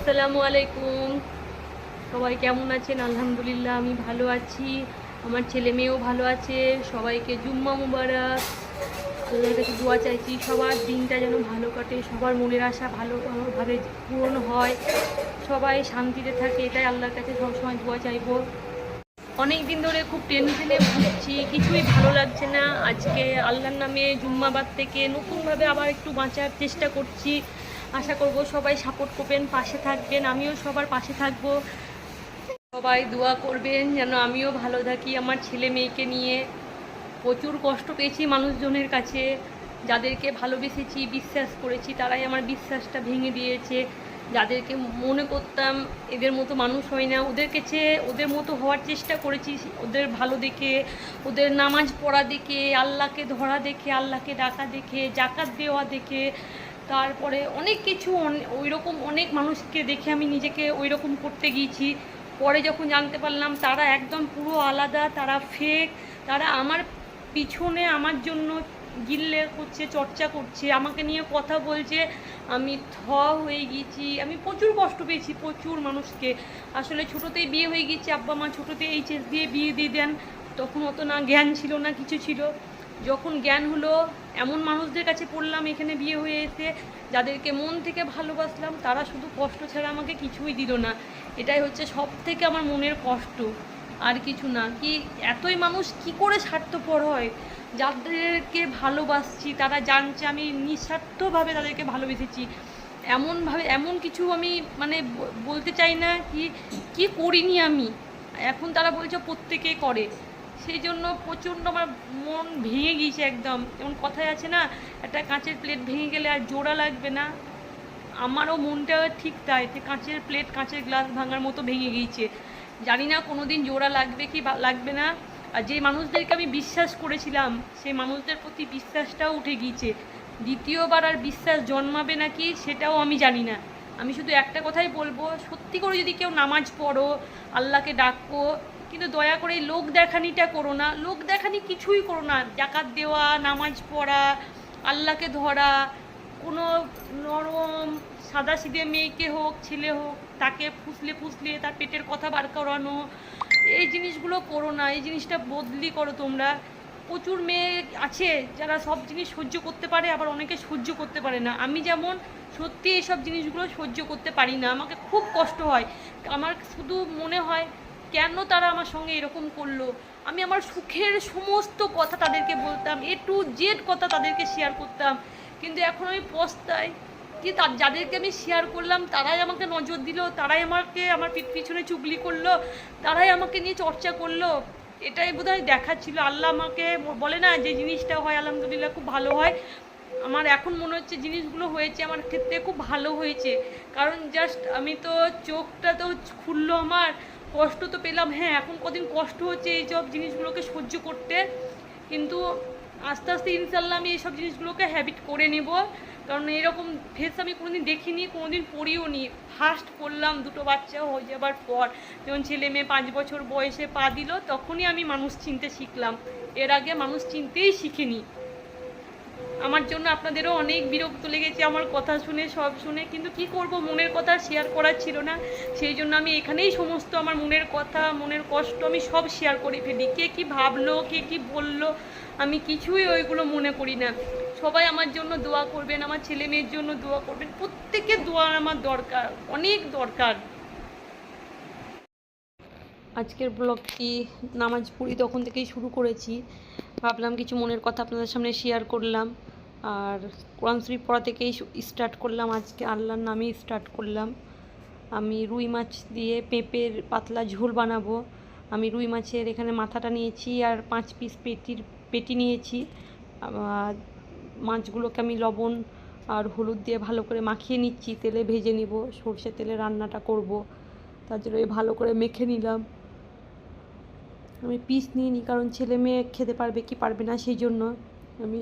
আসসালামু আলাইকুম। সবাই কেমন আছেন? আলহামদুলিল্লাহ, আমি ভালো আছি। আমার ছেলে মেয়েও ভালো আছে। সবাইকে জুম্মা মুবারক। আল্লাহর কাছে দোয়া চাইছি, সবার দিনটা যেন ভালো কাটে, সবার মনের আশা ভালোভাবে পূরণ হয়, সবাই শান্তিতে থাকে, এটাই আল্লাহর কাছে সবসময় দোয়া চাইব। অনেক দিন ধরে খুব টেনশনে ভুগছি, কিছুই ভালো লাগছে না। আজকে আল্লাহর নামে জুম্মাবাদ থেকে নতুনভাবে আবার একটু বাঁচার চেষ্টা করছি। আশা করব সবাই সাপোর্ট করবেন, পাশে থাকবেন, আমিও সবার পাশে থাকব। সবাই দোয়া করবেন যেন আমিও ভালো থাকি আমার ছেলে মেয়েকে নিয়ে। প্রচুর কষ্ট পেয়েছি মানুষজনের কাছে, যাদেরকে ভালোবেসেছি, বিশ্বাস করেছি, তারাই আমার বিশ্বাসটা ভেঙে দিয়েছে। যাদেরকে মনে করতাম এদের মতো মানুষ হয় না ওদের কাছে ওদের মতো হওয়ার চেষ্টা করেছি, ওদের ভালো দেখে, ওদের নামাজ পড়া দেখে, আল্লাহকে ধরা দেখে, আল্লাহকে ডাকা দেখে, জাকাত দেওয়া দেখে। তারপরে অনেক কিছু ওই রকম অনেক মানুষকে দেখে আমি নিজেকে ওই রকম করতে গিয়েছি। পরে যখন জানতে পারলাম, তারা একদম পুরো আলাদা, তারা ফেক তারা আমার পিছনে আমার জন্য গিল্লে করছে, চর্চা করছে, আমাকে নিয়ে কথা বলছে। আমি থ হয়ে গিয়েছি, আমি প্রচুর কষ্ট পেয়েছি প্রচুর মানুষকে। আসলে ছোটোতেই বিয়ে হয়ে গিয়েছে, আব্বা মা ছোটোতে এইচএস দিয়ে বিয়ে দিয়ে দেন। তখন অত না জ্ঞান ছিল না, কিছু ছিল। যখন জ্ঞান হলো এমন মানুষদের কাছে পড়লাম, এখানে বিয়ে হয়ে এসে যাদেরকে মন থেকে ভালোবাসলাম, তারা শুধু কষ্ট ছাড়া আমাকে কিছুই দিল না। এটাই হচ্ছে সব থেকে আমার মনের কষ্ট। আর কিছু না, কি এতই মানুষ কি করে স্বার্থপর হয়? যাদেরকে ভালোবাসছি, তারা জানছে আমি নিঃস্বার্থভাবে তাদেরকে ভালোবেসেছি। এমনভাবে, এমন কিছু আমি মানে বলতে চাই না কি কি করিনি আমি? এখন তারা বলছে প্রত্যেকে করে। সেই জন্য প্রচণ্ড আমার মন ভেঙে গিয়েছে একদম। যেমন কথায় আছে না, একটা কাঁচের প্লেট ভেঙে গেলে আর জোড়া লাগবে না। আমারও মনটা ঠিক তাই যে কাঁচের প্লেট কাঁচের গ্লাস ভাঙার মতো ভেঙে গিয়েছে। জানি না কোনো দিন জোড়া লাগবে কি লাগবে না। আর যে মানুষদেরকে আমি বিশ্বাস করেছিলাম, সেই মানুষদের প্রতি বিশ্বাসটাও উঠে গিয়েছে। দ্বিতীয়বার আর বিশ্বাস জন্মাবে নাকি সেটাও আমি জানি না। আমি শুধু একটা কথাই বলব, সত্যি করে যদি কেউ নামাজ পড়ো, আল্লাহকে ডাকো কিন্তু দয়া করে লোক দেখানিটা করো না। লোক দেখানি কিছুই করো না। জাকাত দেওয়া, নামাজ পড়া, আল্লাহকে ধরা, কোনো নরম সাদা সিধে মেয়েকে হোক, ছেলে হোক, তাকে ফুসলে ফুসলে তার পেটের কথা বার করানো, এই জিনিসগুলো করো না। এই জিনিসটা বদলি করো তোমরা। প্রচুর মেয়ে আছে যারা সব জিনিস সহ্য করতে পারে, আবার অনেকে সহ্য করতে পারে না। আমি যেমন সত্যি এইসব জিনিসগুলো সহ্য করতে পারি না। আমাকে খুব কষ্ট হয়। আমার শুধু মনে হয় কেন তারা আমার সঙ্গে এরকম করল? আমি আমার সুখের সমস্ত কথা তাদেরকে বলতাম এ টু জেড কথা তাদেরকে শেয়ার করতাম। কিন্তু এখন আমি পস্তাই কি তার যাদেরকে আমি শেয়ার করলাম, তারাই আমাকে নজর দিল, তারাই আমাকে আমার পিঠ পিছনে চুগলি করল, তারাই আমাকে নিয়ে চর্চা করল। এটাই বোধ হয় দেখাচ্ছিল। আল্লাহ আমাকে বলে না যে জিনিসটা হয়, আলহামদুলিল্লাহ খুব ভালো হয়। আমার এখন মনে হচ্ছে জিনিসগুলো হয়েছে, আমার ক্ষেত্রে খুব ভালো হয়েছে। কারণ জাস্ট আমি তো চোখটা তো খুললো আমার কষ্ট তো পেলাম হ্যাঁ এখন কদিন কষ্ট হচ্ছে এই সব জিনিসগুলোকে সহ্য করতে। কিন্তু আস্তে আস্তে ইনশাল্লাহ আমি এইসব জিনিসগুলোকে হ্যাবিট করে নেব। কারণ এরকম ফেস আমি কোনোদিন দেখিনি, কোনোদিন পড়িও নি। ফার্স্ট করলাম দুটো বাচ্চা হয়ে যাবার পর যখন ছেলে মেয়ে পাঁচ বছর বয়সে পা দিল, তখনই আমি মানুষ চিনতে শিখলাম। এর আগে মানুষ চিনতেই শিখিনি। আমার জন্য আপনাদেরও অনেক বিরক্ত লেগেছে আমার কথা শুনে, সব শুনে। কিন্তু কি করব, মনের কথা শেয়ার করার ছিল না। সেই জন্য আমি এখানেই সমস্ত আমার মনের কথা, মনের কষ্ট আমি সব শেয়ার করে ফেলি। কে কি ভাবলো, কে কি বলল, আমি কিছুই ওইগুলো মনে করি না। সবাই আমার জন্য দোয়া করবেন, আমার ছেলে মেয়ের জন্য দোয়া করবেন। প্রত্যেকের দোয়া আমার দরকার, অনেক দরকার। আজকের ব্লগটি নামাজ পড়ি তখন থেকেই শুরু করেছি। ভাবলাম কিছু মনের কথা আপনাদের সামনে শেয়ার করলাম। আর কোরআন শরীফ পড়া থেকেই স্টার্ট করলাম আজকে, আল্লাহর নামেই স্টার্ট করলাম। আমি রুই মাছ দিয়ে পেঁপের পাতলা ঝোল বানাবো। আমি রুই মাছের এখানে মাথাটা নিয়েছি আর পাঁচ পিস পেটির, পেটি নিয়েছি। মাছগুলোকে আমি লবণ আর হলুদ দিয়ে ভালো করে মাখিয়ে নিচ্ছি, তেলে ভেজে নিব, সর্ষে তেলে রান্নাটা করব। তার জন্য ভালো করে মেখে নিলাম। আমি পিস নিয়ে নিই কারণ ছেলে মেয়ে খেতে পারবে কি পারবে না, সেই জন্য আমি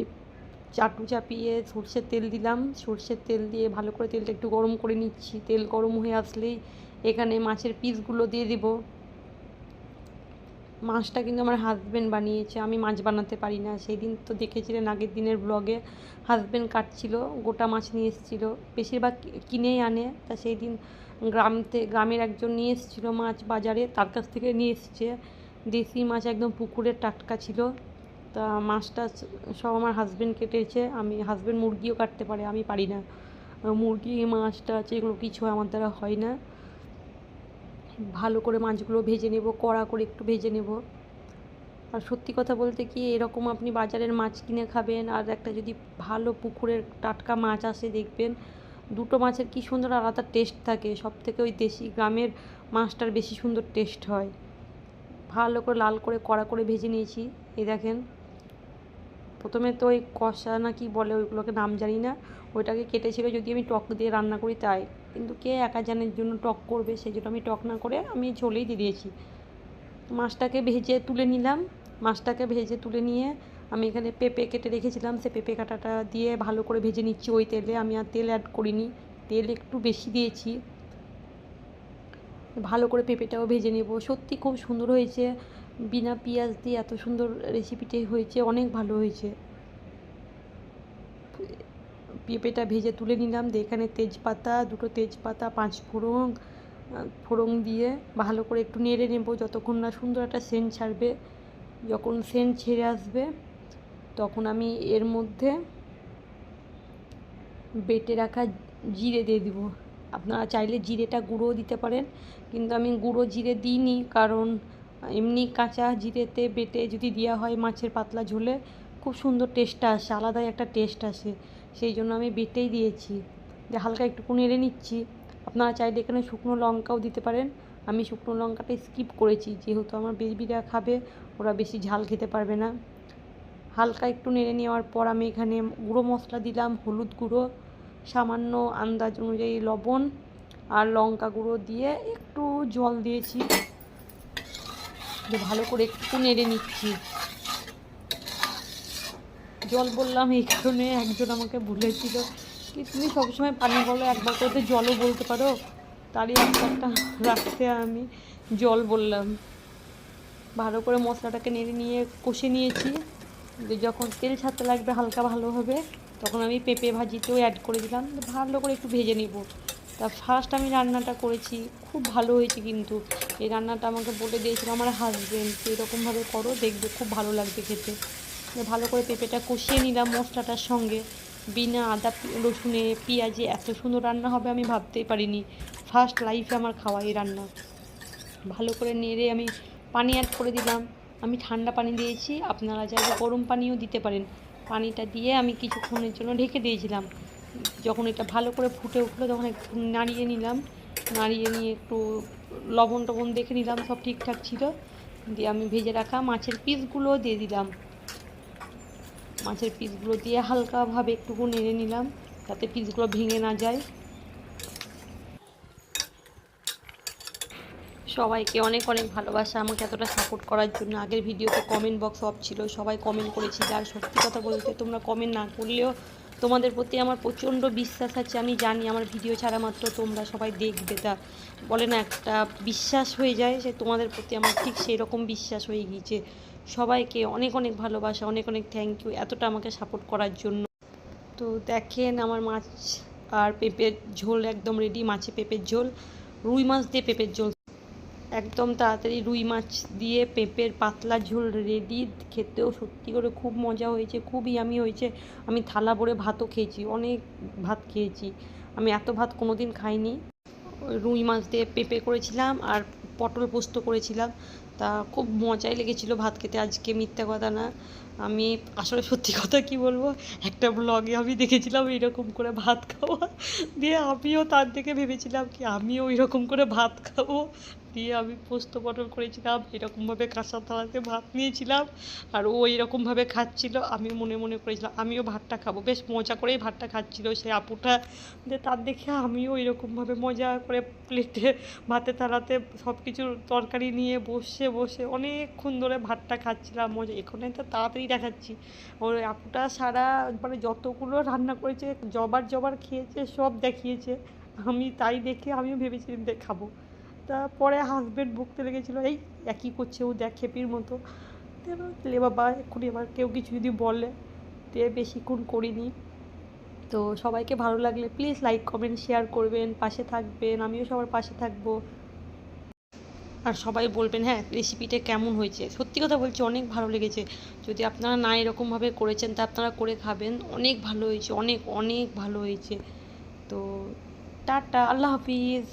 চাটু চাপিয়ে সর্ষের তেল দিলাম। সর্ষের তেল দিয়ে ভালো করে তেলটা একটু গরম করে নিচ্ছি। তেল গরম হয়ে আসলেই এখানে মাছের পিসগুলো দিয়ে দিব। মাছটা কিন্তু আমার হাজবেন্ড বানিয়েছে। আমি মাছ বানাতে পারি না। সেই দিন তো দেখেছিলেন আগের দিনের ব্লগে হাজবেন্ড কাটছিল, গোটা মাছ নিয়ে এসেছিল। বেশিরভাগ কিনেই আনে। তা সেই দিন গ্রামতে, গ্রামের একজন নিয়ে এসেছিল মাছ বাজারে। তার কাছ থেকে নিয়ে এসেছে। দেশি মাছ একদম পুকুরের টাটকা ছিল। তা মাছটা সব আমার হাজবেন্ড কেটেছে, আমি হাজবেন্ড মুরগিও কাটতে পারে, আমি পারি না। মুরগি মাছ টাছ এগুলো কিছু আমার দ্বারা হয় না। ভালো করে মাছগুলো ভেজে নেব, কড়া করে একটু ভেজে নেব। আর সত্যি কথা বলতে কি, এরকম আপনি বাজারের মাছ কিনে খাবেন, আর একটা যদি ভালো পুকুরের টাটকা মাছ আসে দেখবেন, দুটো মাছের কি সুন্দর আলাদা টেস্ট থাকে। সব থেকে ওই দেশি গ্রামের মাছটার বেশি সুন্দর টেস্ট হয়। ভালো করে লাল করে, কড়া করে ভেজে নিয়েছি, এই দেখেন। প্রথমে তো ওই কষা না কি বলে ওইগুলোকে নাম জানি না, ওইটাকে কেটেছিল যদি আমি টক দিয়ে রান্না করি তাই। কিন্তু কে একা জানের জন্য টক করবে, সেই জন্য আমি টক না করে আমি ঝোলেই দিয়ে দিয়েছি। মাছটাকে ভেজে তুলে নিলাম, মাছটাকে ভেজে তুলে নিয়ে আমি এখানে পেঁপে কেটে রেখেছিলাম, সে পেঁপে কাটাটা দিয়ে ভালো করে ভেজে নিচ্ছি ওই তেলে। আমি আর তেল অ্যাড করিনি, তেল একটু বেশি দিয়েছি। ভালো করে পেঁপেটাও ভেজে নেব। সত্যি খুব সুন্দর হয়েছে। বিনা পেঁয়াজ দিয়ে এত সুন্দর রেসিপিটাই হয়েছে, অনেক ভালো হয়েছে। পেঁপেটা ভেজে তুলে নিলাম, দিয়ে এখানে তেজপাতা, দুটো তেজপাতা, পাঁচ ফোড়ন ফোড়ন দিয়ে ভালো করে একটু নেড়ে নেব, যতক্ষণ না সুন্দর একটা সেন্ট ছাড়বে। যখন সেন্ট ছেড়ে আসবে, তখন আমি এর মধ্যে বেটে রাখা জিরে দিয়ে দিব। আপনারা চাইলে জিরেটা গুঁড়োও দিতে পারেন, কিন্তু আমি গুঁড়ো জিরে দিইনি, কারণ এমনি কাঁচা জিরেতে বেটে যদি দেওয়া হয় মাছের পাতলা ঝোলে, খুব সুন্দর টেস্টটা আসে, আলাদাই একটা টেস্ট আসে। সেই জন্য আমি বেটেই দিয়েছি। যে হালকা একটু নেড়ে নিচ্ছি। আপনারা চাইলে এখানে শুকনো লঙ্কাও দিতে পারেন। আমি শুকনো লঙ্কাটা স্কিপ করেছি। যেহেতু আমার বেবিরা খাবে, ওরা বেশি ঝাল খেতে পারবে না। হালকা একটু নেড়ে নেওয়ার পর আমি এখানে গুঁড়ো মশলা দিলাম, হলুদ গুঁড়ো, সামান্য আন্দাজ অনুযায়ী লবণ আর লঙ্কা গুঁড়ো দিয়ে একটু জল দিয়েছি। দিয়ে ভালো করে একটু নেড়ে নিচ্ছি। জল বললাম, এই কারণে একজন আমাকে বলেছিল কি, তুমি সবসময় পানি বলো, একবার করে তো জলও বলতে পারো। তারই একটা একটা রাখতে আমি জল বললাম। ভালো করে মশলাটাকে নেড়ে নিয়ে কষে নিয়েছি। যখন তেল ছাড়তে লাগবে হালকা ভালো হবে তখন আমি পেঁপে ভাজিতেও অ্যাড করে দিলাম। ভালো করে একটু ভেজে নেব। তা ফার্স্ট আমি রান্নাটা করেছি, খুব ভালো হয়েছে কিন্তু। এই রান্নাটা আমাকে বলে দিয়েছিল আমার হাজবেন্ড এরকমভাবে করো, দেখবে খুব ভালো লাগবে খেতে। ভালো করে পেঁপেটা কষিয়ে নিলাম মশলাটার সঙ্গে। বিনা আদা, রসুনে, পেঁয়াজে এত সুন্দর রান্না হবে আমি ভাবতেই পারিনি। ফার্স্ট লাইফে আমার খাওয়া এই রান্না। ভালো করে নেড়ে আমি পানি অ্যাড করে দিলাম। আমি ঠান্ডা পানি দিয়েছি, আপনারা চাইলে গরম পানিও দিতে পারেন। পানিটা দিয়ে আমি কিছুক্ষণের জন্য ঢেকে দিয়েছিলাম। যখন এটা ভালো করে ফুটে উঠল, তখন একটু নাড়িয়ে নিলাম। নাড়িয়ে নিয়ে একটু লবণ টবণ দেখে নিলাম, সব ঠিকঠাক ছিল। দিয়ে আমি ভেজে রাখা মাছের পিসগুলো দিয়ে দিলাম। মাছের পিসগুলো দিয়ে হালকাভাবে একটুকু নেড়ে নিলাম, যাতে পিসগুলো ভেঙে না যায়। সবাইকে অনেক অনেক ভালোবাসা, আমাকে এতটা সাপোর্ট করার জন্য। আগের ভিডিওতে কমেন্ট বক্স অফ ছিল, সবাই কমেন্ট করেছিল আর সত্যি কথা বলতে তোমরা কমেন্ট না করলেও তোমাদের প্রতি আমার প্রচণ্ড বিশ্বাস আছে, আমি জানি আমার ভিডিও ছাড়া মাত্র তোমরা সবাই দেখবে। তা বলে না, একটা বিশ্বাস হয়ে যায় সে তোমাদের প্রতি আমার ঠিক সেই রকম বিশ্বাস হয়ে গিয়েছে। সবাইকে অনেক অনেক ভালোবাসা, অনেক অনেক থ্যাংক ইউ এতটা আমাকে সাপোর্ট করার জন্য। তো দেখেন আমার মাছ আর পেঁপের ঝোল একদম রেডি মাছে পেঁপের ঝোল, রুই মাছ দিয়ে পেঁপের ঝোল। একদম তাড়াতাড়ি রুই মাছ দিয়ে পেঁপের পাতলা ঝোল রেডি খেতেও সত্যি করে খুব মজা হয়েছে, খুব ইয়ামি হয়েছে। আমি থালা ভরে ভাতও খেয়েছি, অনেক ভাত খেয়েছি। আমি এত ভাত কোনো দিন খাইনি। রুই মাছ দিয়ে পেঁপে করেছিলাম আর পটল পোস্ত করেছিলাম। তা খুব মজাই লেগেছিলো ভাত খেতে, আজকে মিথ্যা কথা না। আমি আসলে সত্যি কথা কি বলব, একটা ব্লগে আমি দেখেছিলাম এরকম করে ভাত খাওয়া। দিয়ে আমিও তার দেখে ভেবেছিলাম কি আমিও এরকম করে ভাত খাব। দিয়ে আমি পোস্ত পটল করেছিলাম, এরকমভাবে কাঁচা থালাতে ভাত নিয়েছিলাম আর ও এরকমভাবে খাচ্ছিল, আমি মনে মনে করেছিলাম, আমিও ভাতটা খাব। বেশ মজা করেই ভাতটা খাচ্ছিল সেই আপুটা দিয়ে তার দেখে আমিও এরকমভাবে মজা করে প্লেটে, ভাতের থালাতে সব কিছু তরকারি নিয়ে বসে বসে অনেকক্ষণ ধরে ভাতটা খাচ্ছিলাম, মজা। এখানে তো তাড়াতাড়ি দেখাচ্ছি। ওর আপুটা সারা মানে যতগুলো রান্না করেছে, জবার জবার খেয়েছে, সব দেখিয়েছে। আমি তাই দেখে আমিও ভেবেছিলাম যে খাব তারপরে হাজবেন্ড বকতে লেগেছিলো, এই একই করছে, ও দেখ খেপির মতো। তো লে বাবা, এক্ষুনি এবার কেউ কিছু যদি বলে, তে বেশিক্ষণ করিনি। তো সবাইকে ভালো লাগলে প্লিজ লাইক কমেন্ট শেয়ার করবেন, পাশে থাকবেন, আমিও সবার পাশে থাকব। আর সবাই বলবেন হ্যাঁ রেসিপিটা কেমন হয়েছে? সত্যি কথা বলছি, অনেক ভালো লেগেছে। যদি আপনারা না এরকমভাবে করেছেন, তা আপনারা করে খাবেন। অনেক ভালো হয়েছে, অনেক অনেক ভালো হয়েছে। তো টাটা, আল্লাহ হাফিজ।